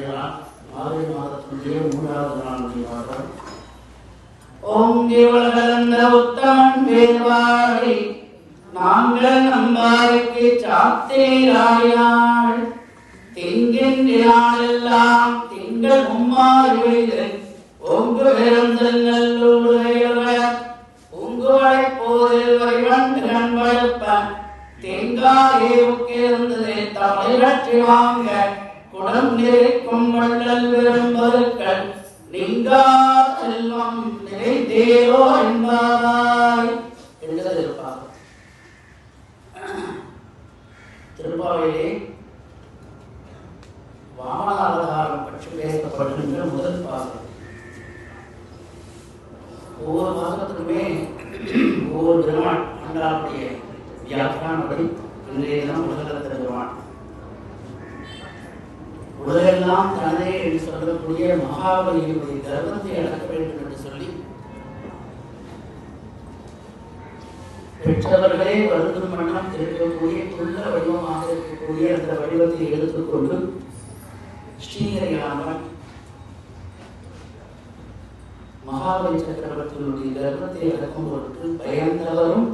செய்யலாம் மார்கழி மாதத்தினுடைய மூன்றாவது நாளுடைய பாடல் ஓங்கி உலகளந்த உத்தமன் பேர்வாழி நாங்கள் நம்பாருக்கு சாத்தேராயாள் திங்கின்றாளெல்லாம் திங்கள் மும்மாறு வைத்து ஓங்கு பெருந்தல்லூடையவர் உங்குவளை போதில் வரிவன் திறன் தெங்காயே தமிழற்றி வாங்க. குடம் நிறைக்கும் வள்ளல் விரும்பருக்கள் நீங்கா செல்வம் நிறைந்தேரோ திருப்பாவையிலே பற்றி பேசப்படுகின்ற முதல் பாகம் ஒவ்வொரு மாதத்துக்குமே ஒவ்வொரு பெருமான் ஆண்டாளுடைய வியாக்கியானபடி இன்றைய தினம் உலகத்தில் எல்லாம் தனதே என்று சொல்லக்கூடிய மகாபலியினுடைய தர்மத்தை அடக்க வேண்டும் என்று சொல்லி பெற்றவர்களே வருந்தும் வண்ணம் இருக்கக்கூடிய துள்ள வடிவமாக இருக்கக்கூடிய அந்த வடிவத்தை எடுத்துக்கொண்டு ஸ்ரீஹரியாமன் மகாபலி சக்கரவர்த்தியினுடைய கர்வத்தை அடக்கும் பொருட்டு பயந்தவரும்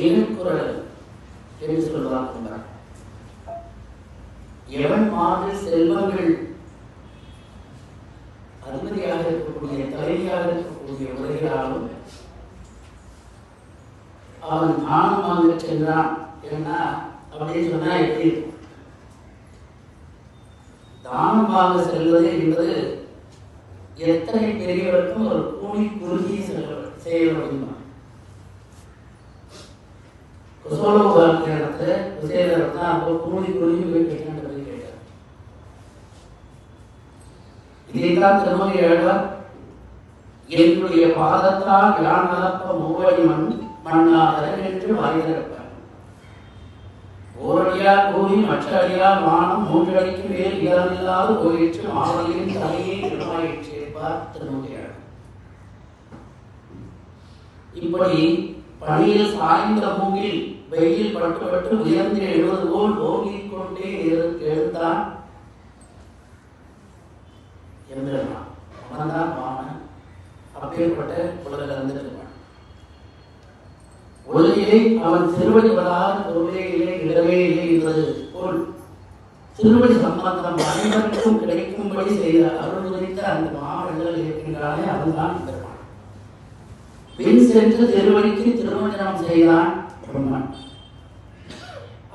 இனக்குரல் என்று சொல்வார்கள் எவன் மாது செல்வங்கள்? அதிபதியாக இருக்கக்கூடிய தலைவியாக இருக்கக்கூடிய உலகிலாலும் அவன் தானம் வாங்க சென்றான். ஏன்னா அப்படின்னு சொன்னா எப்படி? இருக்கும்? தானம் செல்வது என்பது எத்தனை பெரியவருக்கும் ஒரு கூலி குறுகி செல்ல செய்ய முடியுமா? குசோல உதாரணத்தை குசேலர் தான் அப்போ கூலி குறுகி போய் இதைத்தான் திருமணி எழுதார் என்னுடைய பாதத்தால் யான் நலப்ப மூவடி மண் மண்ணாதரன் என்று வாய்ந்திருப்பார் ஓரடியால் கூறி மற்ற அடியால் வானம் மூன்றடிக்கு மேல் இடமில்லாது போயிற்று மாவலியின் தலையை இடமாயிற்று என்பார் திருமணியார் இப்படி பணியில் சாய்ந்த மூங்கில் வெயில் பட்டுப்பட்டு உயர்ந்து எழுவது போல் ஓங்கிக் கொண்டே எழுந்தான் எம்பெருமான் அவன்தான் வாமன் அப்பேற்பட்ட உலகில் இருந்திருப்பான் உலகிலே அவன் திருவடி உலகிலே பொருளே இல்லை இல்லை என்பது போல் திருவடி சம்பந்தம் அனைவருக்கும் கிடைக்கும்படி செய்த அருள் குறித்த அந்த மாவட்டங்கள் இருக்கின்றாலே அவன்தான் பெருமான் பின் சென்று திருவடிக்கு திருமணம் செய்தான் பிரம்மன்.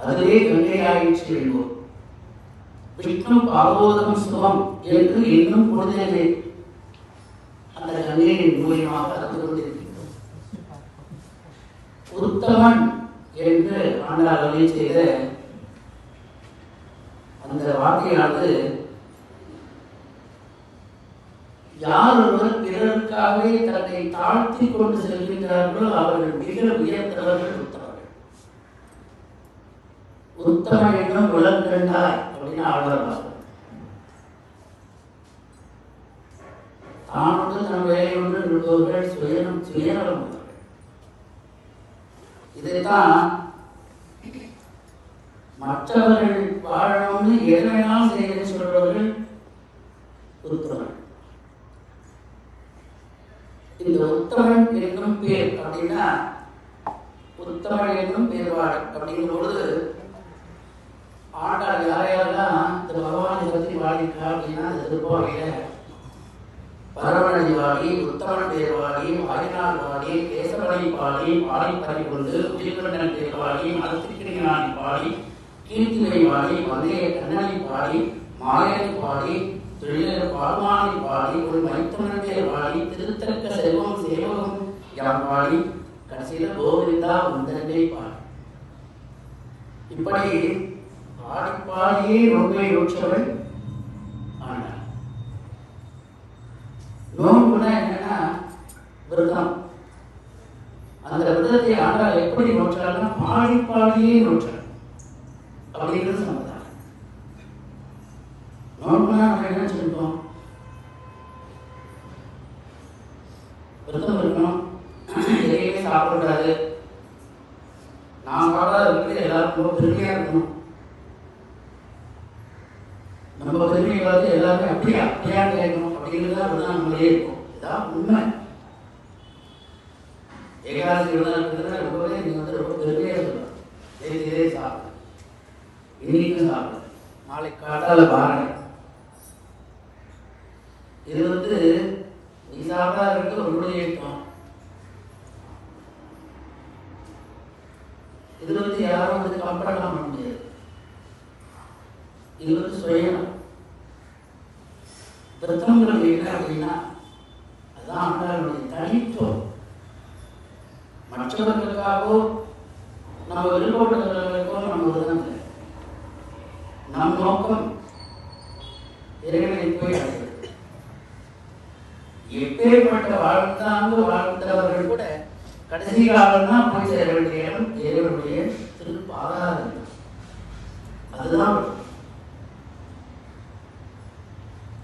அதிலே கங்கையாயிற்று என்போம். விஷ்ணு பாகவதம் சுகம் என்று இன்னும் புனிதனை அந்த கங்கையின் மூலியமாக கலந்து கொண்டிருக்கின்றோம் உத்தமன் என்று ஆண்டாள் அருளி செய்த அந்த வார்த்தையானது யார் ஒருவர் பிறருக்காகவே தன்னை தாழ்த்தி கொண்டு செல்கின்றார்களோ அவர்கள் மிக உயர்ந்தவர்கள் உத்தமர்கள் உத்தமன் என்னும் உலகண்டாய் அப்படின்னு ஆழ்வார் தானோடு தன் வேலை ஒன்று இருப்பவர்கள் சுயனம் சுயநலம். இதைத்தான் மற்றவர்கள் வாழணும்னு எது வேணாலும் செய்ய சொல்றவர்கள் உத்தமன் இந்த உத்தமன் என்னும் பேர் அப்படின்னா உத்தமன் என்னும் பேர்வாடு அப்படிங்கும் பொழுது ஆண்டாள் யார் யாரெல்லாம் இந்த பகவானை பற்றி பாடியிருக்கா அப்படின்னா அது திருப்பாவையில பரவணி பாடி உத்தமன் பேர் பாடி வாயினால் பாடி பாடி பாடி பறி கொண்டு உயிர்கண்டன் தேர்வாடி பாடி பாடி கீர்த்தினை பாடி மந்தைய கண்ணனை பாடி மாலையை பாடி தொழிலர் பால்மானை பாடி ஒரு மைத்தமன் பேர் திருத்தக்க செல்வம் சேவகம் யார் பாடி கடைசியில கோவிந்தா உந்தனை பாடி. இப்படி பாடி பாடியே நோற்றவன் ஆனார் நோன்புனா என்னன்னா விரதம். அந்த விரதத்தை ஆண்டால் எப்படி நோற்றாள்னா பாடி பாடியே அப்படிங்கிறது சம்பந்தம். நோன்புனா நம்ம என்ன சொல்லிட்டோம் விரதம் இருக்கணும் எதையுமே சாப்பிடக்கூடாது நான் சாப்பிடாத வந்து எல்லாமே அப்படியா? அப்படியா கேட்கணும். அப்படிங்கிறது அப்படிதான் நம்மளே இருக்கும். இதான் உண்மை. ஏகாதசி விரதம் ரொம்பவே நீங்கள் வந்து ரொம்ப பெருமையாக சொல்லலாம் இதே சாப்பிடு. இன்னைக்கும் சாப்பிடு. நாளைக்கு காட்டால பாருங்க இது வந்து நீ சாப்பிட்டா இருக்கிறது உங்களுடைய இயக்கம் இது வந்து யாரும் வந்து கம்பெல்லாம் பண்ண முடியாது. இது வந்து சுயம் விரதங்கிறது என்ன அப்படின்னா அதுதான் ஆண்டாளுடைய தனித்துவம். மற்றவர்களுக்காகவோ நம்ம விருப்பப்பட்டவர்களுக்கோ நம்ம விரதம் நம் நோக்கம் இறைவனை போய் அடைவது எப்பேற்பட்ட வாழ்ந்தாங்க வாழ்ந்தவர்கள் கூட கடைசி காலம் தான் போய் சேர வேண்டிய இறைவனுடைய திருப்பாதாரம். அதுதான்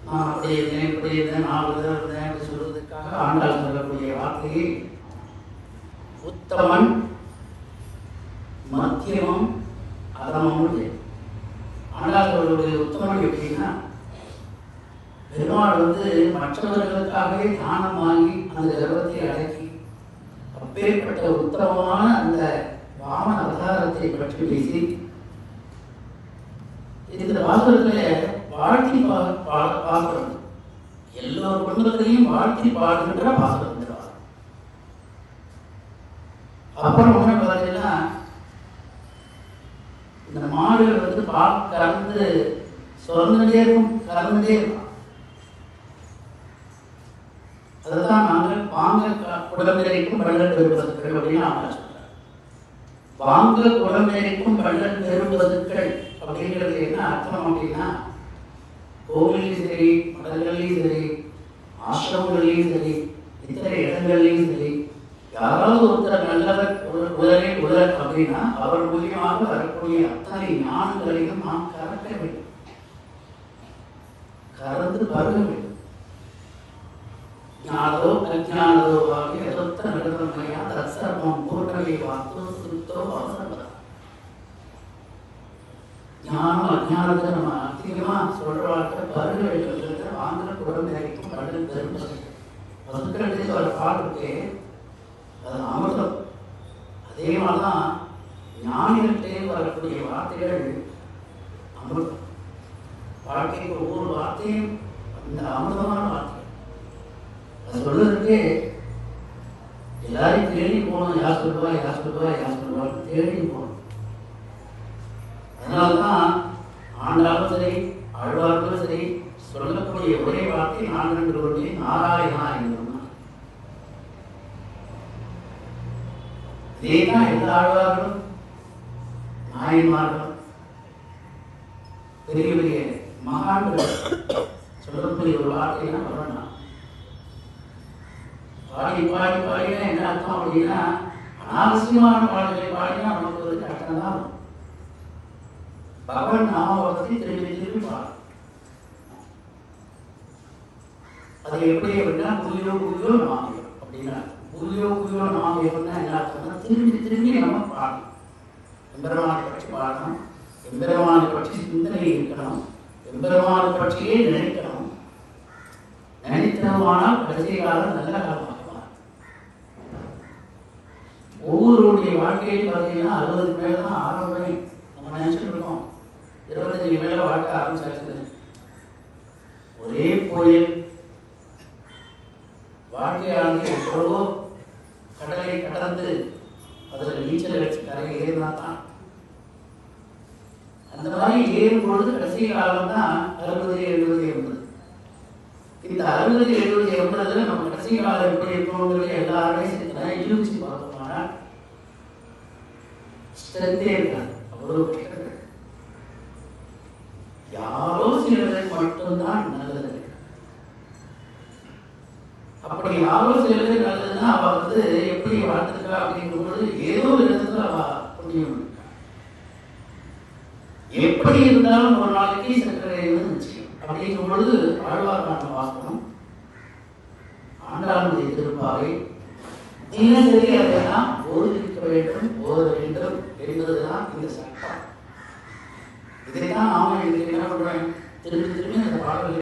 நான் அப்படி இருந்தேன் இப்படி இருந்தேன் நான் சொல்வதற்காக இருந்தேன் அப்படி சொல்றதுக்காக ஆண்டாள் சொல்லக்கூடிய வார்த்தையை உத்தமன் மத்தியமம் அதமம் ஆண்டாள் அவர்களுடைய உத்தமன் எப்படின்னா பெருமாள் வந்து மற்றவர்களுக்காகவே தானம் வாங்கி அந்த கர்வத்தை அடக்கி அப்பேற்பட்ட உத்தமமான அந்த வாமன அவதாரத்தை பற்றி பேசி இந்த வாசகத்துல வாழ்த்தி பா எல்லா குடும்பத்திலையும் வாழ்த்தி பாடுகின்ற வாசகம் அப்புறம் என்ன பார்த்தீங்கன்னா இந்த மாடுகள் வந்து பால் கறந்து சுரந்துட்டே இருக்கும் கறந்துட்டே இருக்கும். அதுதான் நாங்கள் வாங்க க- குடம்பிரைக்கும் பள்ளல் பெறுவதற்கள் அப்படின்னு சொல்றாங்க வாங்க குடம்பிரைக்கும் பள்ளல் பெறுவதற்கள் அப்படிங்கிறது என்ன அர்த்தம் அப்படின்னா கோவிலையும் சரி மடல்கள்லையும் சரி ஆசிரமங்கள்லையும் சரி இத்தனை இடங்கள்லையும் சரி யாராவது ஒருத்தர் நல்லவர் உதவி உதர் அப்படின்னா அவர் மூலியமாக வரக்கூடிய அத்தனை ஞானங்களையும் நாம் கறக்க வேண்டும். கறந்து பருக வேண்டும். ஞானதோ அஜானதோ ஆகிய எதொத்த நடந்தமையா தத்சர்வம் பூர்ணமை வார்த்தோ சுத்தோ அவசரம் ஞானம் அஜானத்தை நம்ம அதிகமா சொல்ற வார்த்தை பருக ஆந்திர குழந்தைக்கும் நிறைக்கும் கடல் பசுக்கிறது ஒரு பாட்டு இருக்கு அது அமிர்தம். அதே மாதிரிதான் ஞானிகளே வரக்கூடிய வார்த்தைகள் அமிர்தம். வாழ்க்கைக்கு ஒவ்வொரு வார்த்தையும் அந்த அமிர்தமான வார்த்தை. அது சொல்றதுக்கு எல்லாரையும் தேடி போகணும். யார் சொல்லுவா யார் சொல்லுவா யார் சொல்லுவா தேடி போகணும் அதனால்தான் ஆண்டாலும் சரி ஆழ்வார்களும் சரி சொல்லக்கூடிய ஒரே வார்த்தை நான் ரெண்டு கொண்டே நாராயணா என்று ஏன்னா எந்த ஆழ்வார்களும் நாயன்மார்களும் பெரிய பெரிய மகான்கள் சொல்லக்கூடிய ஒரு வார்த்தைனா வரணும் பாடி பாடி பாடினா என்ன அர்த்தம் அப்படின்னா அனாவசியமான பாடல்களை பாடினா நமக்கு ஒரு கஷ்டம் தான் பகவன் பகவான் நாமத்தை திரும்பி திரும்பி பாடும் அது எப்படி அப்படின்னா புலியோ புலியோ நாமியம் அப்படின்னா புலியோ நாம் நாமியம்னா என்ன அர்த்தம்னா திரும்பி திரும்பி நம்ம பாடணும் எம்பெருமானை பற்றி பாடணும். எம்பெருமானை பற்றி சிந்தனை இருக்கணும். எம்பெருமானை பற்றியே நினைக்கணும். நினைத்ததுமானால் கடைசி காலம் நல்ல காலமாக ஒவ்வொருடைய வாழ்க்கையும் பார்த்தீங்கன்னா அறுபதுக்கு மேல தான் ஆரம்பமே. நம்ம நினைச்சிட்டு இருக்கோம். இருபத்தஞ்சு மேல வாழ்க்கை ஆரம்பிச்சாச்சு ஒரே கோயில். வாழ்க்கையாளர்கள் எவ்வளவோ கடலை கடந்து அதில் நீச்சல் அடிச்சு கரையை ஏறினா தான். அந்த மாதிரி ஏறும் பொழுது கடைசி காலம் தான் அறுபது எழுபது எண்பது. இந்த அறுபது எழுபது எண்பதுல நம்ம கடைசி காலம் எப்படி இருக்கோங்கிறது எல்லாருமே யூகிச்சு பார்த்தோம்னா ஸ்ட்ரென்த்தே இருக்காது. அவ்வளவு எப்படி இருந்தாலும் ஒரு நாளைக்கு சர்க்கரை வந்து நிச்சயம் அப்படிங்கும் பொழுது ஆழ்வார்கான வாசனம் ஆண்டாளுடைய திருப்பாவை தினசரி அதையெல்லாம் போதிக்க வேண்டும் போத வேண்டும் என்பதுதான் இந்த சட்டம் இதைத்தான் நாம இன்னைக்கு என்ன பண்றோம்? திரும்பி திரும்பி அந்த பாடல்கள்